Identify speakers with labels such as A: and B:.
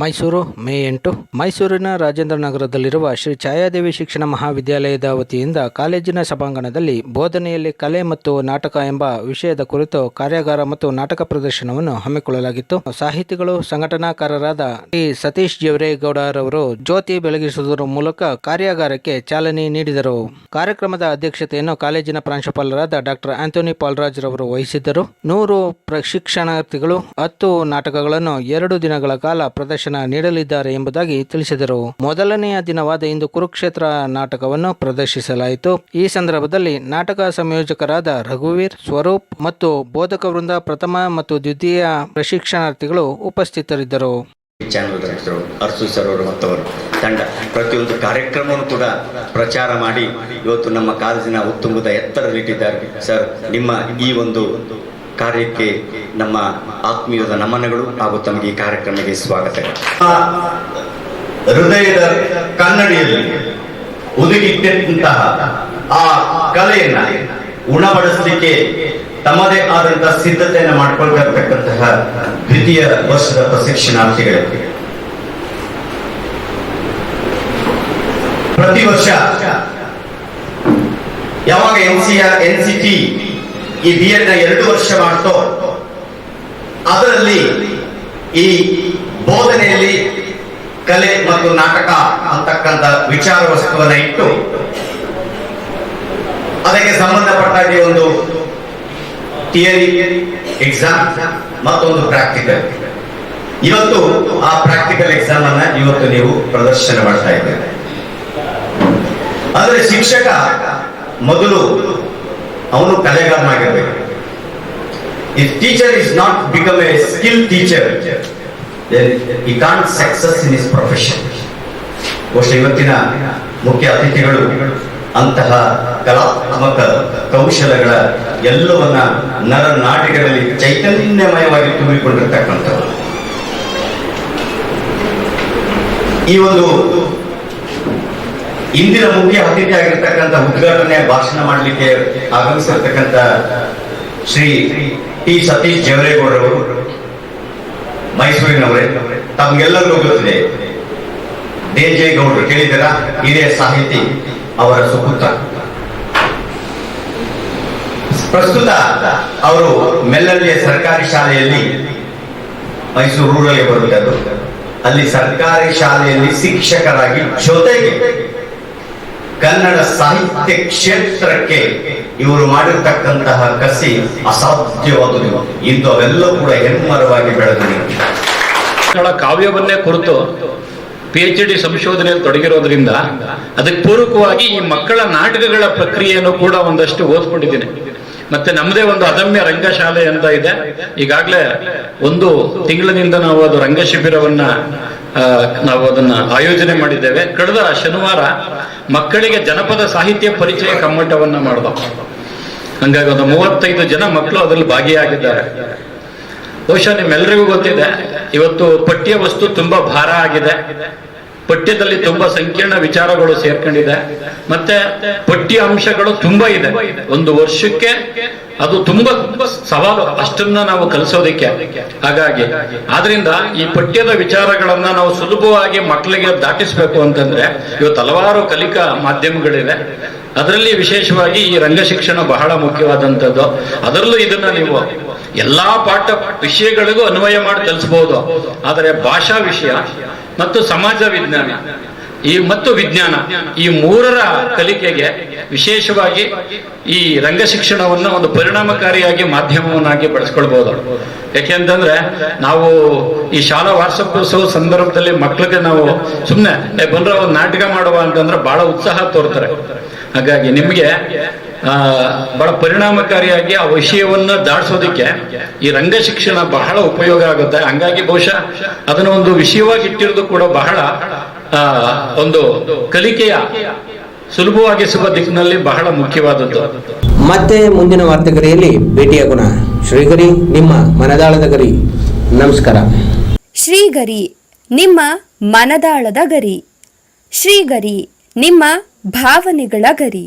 A: ಮೈಸೂರು ಮೇ ಎಂಟು. ಮೈಸೂರಿನ ರಾಜೇಂದ್ರ ನಗರದಲ್ಲಿರುವ ಶ್ರೀ ಛಾಯಾದೇವಿ ಶಿಕ್ಷಣ ಮಹಾವಿದ್ಯಾಲಯದ ವತಿಯಿಂದ ಕಾಲೇಜಿನ ಸಭಾಂಗಣದಲ್ಲಿ ಬೋಧನೆಯಲ್ಲಿ ಕಲೆ ಮತ್ತು ನಾಟಕ ಎಂಬ ವಿಷಯದ ಕುರಿತು ಕಾರ್ಯಾಗಾರ ಮತ್ತು ನಾಟಕ ಪ್ರದರ್ಶನವನ್ನು ಹಮ್ಮಿಕೊಳ್ಳಲಾಗಿತ್ತು. ಸಾಹಿತಿಗಳು, ಸಂಘಟನಾಕಾರರಾದ ಟಿ. ಸತೀಶ್ ಜವರೇಗೌಡರವರು ಜ್ಯೋತಿ ಬೆಳಗಿಸುವುದರ ಮೂಲಕ ಕಾರ್ಯಾಗಾರಕ್ಕೆ ಚಾಲನೆ ನೀಡಿದರು. ಕಾರ್ಯಕ್ರಮದ ಅಧ್ಯಕ್ಷತೆಯನ್ನು ಕಾಲೇಜಿನ ಪ್ರಾಂಶುಪಾಲರಾದ ಡಾಕ್ಟರ್ ಆಂಥೋನಿ ಪಾಲ್ರಾಜ್ ರವರು ವಹಿಸಿದ್ದರು. ನೂರು ಪ್ರಶಿಕ್ಷಣಾರ್ಥಿಗಳು, ಹತ್ತು ನಾಟಕಗಳನ್ನು ಎರಡು ದಿನಗಳ ಕಾಲ ಪ್ರದರ್ಶನ ನೀಡಲಿದ್ದಾರೆ ಎಂಬುದಾಗಿ ತಿಳಿಸಿದರು. ಮೊದಲನೆಯ ದಿನವಾದ ಇಂದು ಕುರುಕ್ಷೇತ್ರ ನಾಟಕವನ್ನು ಪ್ರದರ್ಶಿಸಲಾಯಿತು. ಈ ಸಂದರ್ಭದಲ್ಲಿ ನಾಟಕ ಸಂಯೋಜಕರಾದ ರಘುವೀರ್ ಸ್ವರೂಪ್ ಮತ್ತು ಬೋಧಕ ವೃಂದ ಪ್ರಥಮ ಮತ್ತು ದ್ವಿತೀಯ ಪ್ರಶಿಕ್ಷಣಾರ್ಥಿಗಳು ಉಪಸ್ಥಿತರಿದ್ದರು.
B: ಮತ್ತವರು ತಂಡ ಪ್ರತಿಯೊಂದು ಕಾರ್ಯಕ್ರಮವನ್ನು ಕೂಡ ಪ್ರಚಾರ ಮಾಡಿ ಇವತ್ತು ನಮ್ಮ ಕಾಲೇಜಿನ ಉತ್ತುಂಗದ ಎತ್ತರದಲ್ಲಿಟ್ಟಿದ್ದಾರೆ ಸರ್, ನಿಮ್ಮ ಈ ಒಂದು ಕಾರ್ಯಕ್ಕೆ ನಮ್ಮ ಆತ್ಮೀಯದ ನಮನಗಳು ಹಾಗೂ ತಮಗೆ ಈ ಕಾರ್ಯಕ್ರಮಕ್ಕೆ ಸ್ವಾಗತ.
C: ಹೃದಯದ ಕನ್ನಡಿಯಲ್ಲಿ ಹುದುಗಿಟ್ಟಂತಹ ಆ ಕಲೆಯನ್ನ ಉಣಬಡಿಸಲಿಕ್ಕೆ ತಮ್ಮದೇ ಆದಂತಹ ಸಿದ್ಧತೆಯನ್ನು ಮಾಡಿಕೊಂಡಿರತಕ್ಕಂತಹ ದ್ವಿತೀಯ ವರ್ಷದ ಪ್ರಶಿಕ್ಷಣಾರ್ಥಿಗಳು. ಪ್ರತಿ ವರ್ಷ ಯಾವಾಗ N C N C T E B ಎಡ್ನ ಎರಡು ವರ್ಷ ಮಾಡ್ತೋ. ಅದರಲ್ಲಿ ಈ ಬೋಧನೆಯಲ್ಲಿ ಕಲೆ ಮತ್ತು ನಾಟಕ ಅಂತಕ್ಕಂಥ ವಿಚಾರ ವಸ್ತುವನ್ನ ಇಟ್ಟು, ಅದಕ್ಕೆ ಸಂಬಂಧಪಟ್ಟ ಹಾಗೆ ಒಂದು ಥಿಯರಿ ಎಕ್ಸಾಮ್ ಮತ್ತೊಂದು ಪ್ರಾಕ್ಟಿಕಲ್ ಇವತ್ತು ಆ ಪ್ರಾಕ್ಟಿಕಲ್ ಎಕ್ಸಾಮ್ ಅನ್ನ ಇವತ್ತು ನೀವು ಪ್ರದರ್ಶನ ಮಾಡ್ತಾ ಇದ್ದೀರಿ. ಆದರೆ ಶಿಕ್ಷಕ ಮೊದಲು ಅವನು ಕಲೆಗಾರನಾಗಿರ್ಬೇಕು. If teacher is not become a skill teacher he can success in his profession ಬಹುಶಃ ಇವತ್ತಿನ ಮುಖ್ಯ ಅತಿಥಿಗಳು ಅಂತಹ ಕಲಾತ್ಮಕ ಕೌಶಲಗಳ ಎಲ್ಲವನ್ನ ನರ ನಾಟಕಗಳಲ್ಲಿ ಚೈತನ್ಯಮಯವಾಗಿ ತುಂಬಿಕೊಂಡಿರ್ತಕ್ಕಂಥವ್ರು. ಈ ಒಂದು ಇಂದಿನ ಮುಖ್ಯ ಅತಿಥಿ ಆಗಿರ್ತಕ್ಕಂಥ ಉದ್ಘಾಟನೆ ಭಾಷಣ ಮಾಡಲಿಕ್ಕೆ ಆಗಮಿಸಿರ್ತಕ್ಕಂಥ ಶ್ರೀ ಟಿ ಸತೀಶ್ ಜವರೇಗೌಡರವರು, ಮೈಸೂರಿನವರೇ, ತಮ್ಗೆಲ್ಲರಿಗೂ ಗೊತ್ತಿದೆ ಗೌಡರು ಕೇಳಿದ್ದೀರಾ? ಹಿರಿಯ ಸಾಹಿತಿ ಅವರ ಸುಪುತ್ರ. ಪ್ರಸ್ತುತ ಅವರು ಮೆಲ್ಲಲ್ಲಿಯ ಸರ್ಕಾರಿ ಶಾಲೆಯಲ್ಲಿ ಮೈಸೂರು ರೂರಲ್ಗೆ ಬರುತ್ತದ್ದು ಅಲ್ಲಿ ಸರ್ಕಾರಿ ಶಾಲೆಯಲ್ಲಿ ಶಿಕ್ಷಕರಾಗಿ ಜೊತೆಗೆ ಕನ್ನಡ ಸಾಹಿತ್ಯ ಕ್ಷೇತ್ರಕ್ಕೆ ಇವರು ಮಾಡಿರ್ತಕ್ಕಂತಹ ಕಸಿ ಅಸಾಧ್ಯವಾದುದು. ಇಂದು ಅವೆಲ್ಲ ಕೂಡ ಹೆಮ್ಮರವಾಗಿ ಬೆಳೆದಿದೆ.
D: ಕಾವ್ಯವನ್ನೇ ಕುರಿತು ಪಿ ಎಚ್ ಡಿ ಸಂಶೋಧನೆಯಲ್ಲಿ ತೊಡಗಿರೋದ್ರಿಂದ ಅದಕ್ಕೆ ಪೂರಕವಾಗಿ ಈ ಮಕ್ಕಳ ನಾಟಕಗಳ ಪ್ರಕ್ರಿಯೆಯನ್ನು ಕೂಡ ಒಂದಷ್ಟು ಓದ್ಕೊಂಡಿದ್ದೀನಿ. ಮತ್ತೆ ನಮ್ಮದೇ ಒಂದು ಅದಮ್ಯ ರಂಗಶಾಲೆ ಅಂತ ಇದೆ. ಈಗಾಗಲೇ ಒಂದು ತಿಂಗಳಿನಿಂದ ನಾವು ಅದು ರಂಗ ಶಿಬಿರವನ್ನ ನಾವು ಅದನ್ನ ಆಯೋಜನೆ ಮಾಡಿದ್ದೇವೆ. ಕಳೆದ ಶನಿವಾರ ಮಕ್ಕಳಿಗೆ ಜನಪದ ಸಾಹಿತ್ಯ ಪರಿಚಯ ಕಮ್ಮಟವನ್ನ ಮಾಡಿದ. ಹಂಗಾಗಿ ಒಂದು ಮೂವತ್ತೈದು ಜನ ಮಕ್ಕಳು ಅದರಲ್ಲಿ ಭಾಗಿಯಾಗಿದ್ದಾರೆ. ಬಹುಶಃ ನಿಮ್ಮೆಲ್ಲರಿಗೂ ಗೊತ್ತಿದೆ, ಇವತ್ತು ಪಠ್ಯ ವಸ್ತು ತುಂಬಾ ಭಾರ ಆಗಿದೆ. ಪಠ್ಯದಲ್ಲಿ ತುಂಬಾ ಸಂಕೀರ್ಣ ವಿಚಾರಗಳು ಸೇರ್ಕೊಂಡಿದೆ. ಮತ್ತೆ ಪಠ್ಯ ಅಂಶಗಳು ತುಂಬಾ ಇದೆ. ಒಂದು ವರ್ಷಕ್ಕೆ ಅದು ತುಂಬಾ ಸವಾಲು. ಅಷ್ಟನ್ನ ನಾವು ಕಲಿಸೋದಿಕ್ಕೆ. ಹಾಗಾಗಿ, ಆದ್ರಿಂದ ಈ ಪಠ್ಯದ ವಿಚಾರಗಳನ್ನ ನಾವು ಸುಲಭವಾಗಿ ಮಕ್ಕಳಿಗೆ ದಾಟಿಸ್ಬೇಕು ಅಂತಂದ್ರೆ ಇವತ್ತು ಹಲವಾರು ಕಲಿಕಾ ಮಾಧ್ಯಮಗಳಿವೆ. ಅದರಲ್ಲಿ ವಿಶೇಷವಾಗಿ ಈ ರಂಗ ಶಿಕ್ಷಣ ಬಹಳ ಮುಖ್ಯವಾದಂಥದ್ದು. ಅದರಲ್ಲೂ ಇದನ್ನ ನೀವು ಎಲ್ಲಾ ಪಾಠ ವಿಷಯಗಳಿಗೂ ಅನ್ವಯ ಮಾಡಿ ಕಲಿಸಬಹುದು ಆದರೆ ಭಾಷಾ ವಿಷಯ ಮತ್ತು ಸಮಾಜ ವಿಜ್ಞಾನ. ಈ ಮತ್ತು ವಿಜ್ಞಾನ, ಈ ಮೂರರ ಕಲಿಕೆಗೆ ವಿಶೇಷವಾಗಿ ಈ ರಂಗ ಶಿಕ್ಷಣವನ್ನು ಒಂದು ಪರಿಣಾಮಕಾರಿಯಾಗಿ ಮಾಧ್ಯಮವನ್ನಾಗಿ ಬಳಸ್ಕೊಳ್ಬಹುದು ಯಾಕೆಂತಂದ್ರೆ ನಾವು ಈ ಶಾಲಾ ವಾರ್ಷಿಕೋತ್ಸವ ಸಂದರ್ಭದಲ್ಲಿ ಮಕ್ಕಳಿಗೆ ನಾವು ಸುಮ್ಮನೆ ಬಂದ್ರೆ ಒಂದು ನಾಟಕ ಮಾಡುವ ಅಂತಂದ್ರೆ ಬಹಳ ಉತ್ಸಾಹ ತೋರ್ತಾರೆ. ಹಾಗಾಗಿ ನಿಮಗೆ ಬಹಳ ಪರಿಣಾಮಕಾರಿಯಾಗಿ ಆ ವಿಷಯವನ್ನ ದಾಟಿಸೋದಕ್ಕೆ ಈ ರಂಗ ಶಿಕ್ಷಣ ಬಹಳ ಉಪಯೋಗ ಆಗುತ್ತೆ. ಹಂಗಾಗಿ ಬಹುಶಃ ಅದನ್ನ ಒಂದು ವಿಷಯವಾಗಿ ಇಟ್ಟಿರೋದು ಕೂಡ ಬಹಳ ಆ ಒಂದು ಕಲಿಕೆಯ ಸುಲಭವಾಗಿ ಸುಲಭವಾಗಿಸುವ ದಿಕ್ಕಿನಲ್ಲಿ ಬಹಳ ಮುಖ್ಯವಾದದ್ದು.
E: ಮತ್ತೆ ಮುಂದಿನ ವಾರ್ತೆಗರಿಯಲ್ಲಿ ಭೇಟಿಯಾಗೋಣ ಶ್ರೀಗರಿ ನಿಮ್ಮ ಮನದಾಳದ ಗರಿ. ನಮಸ್ಕಾರ.
F: ಶ್ರೀಗರಿ ನಿಮ್ಮ ಮನದಾಳದ ಗರಿ. ಶ್ರೀಗರಿ ನಿಮ್ಮ ಭಾವನೆಗಳ ಗರಿ.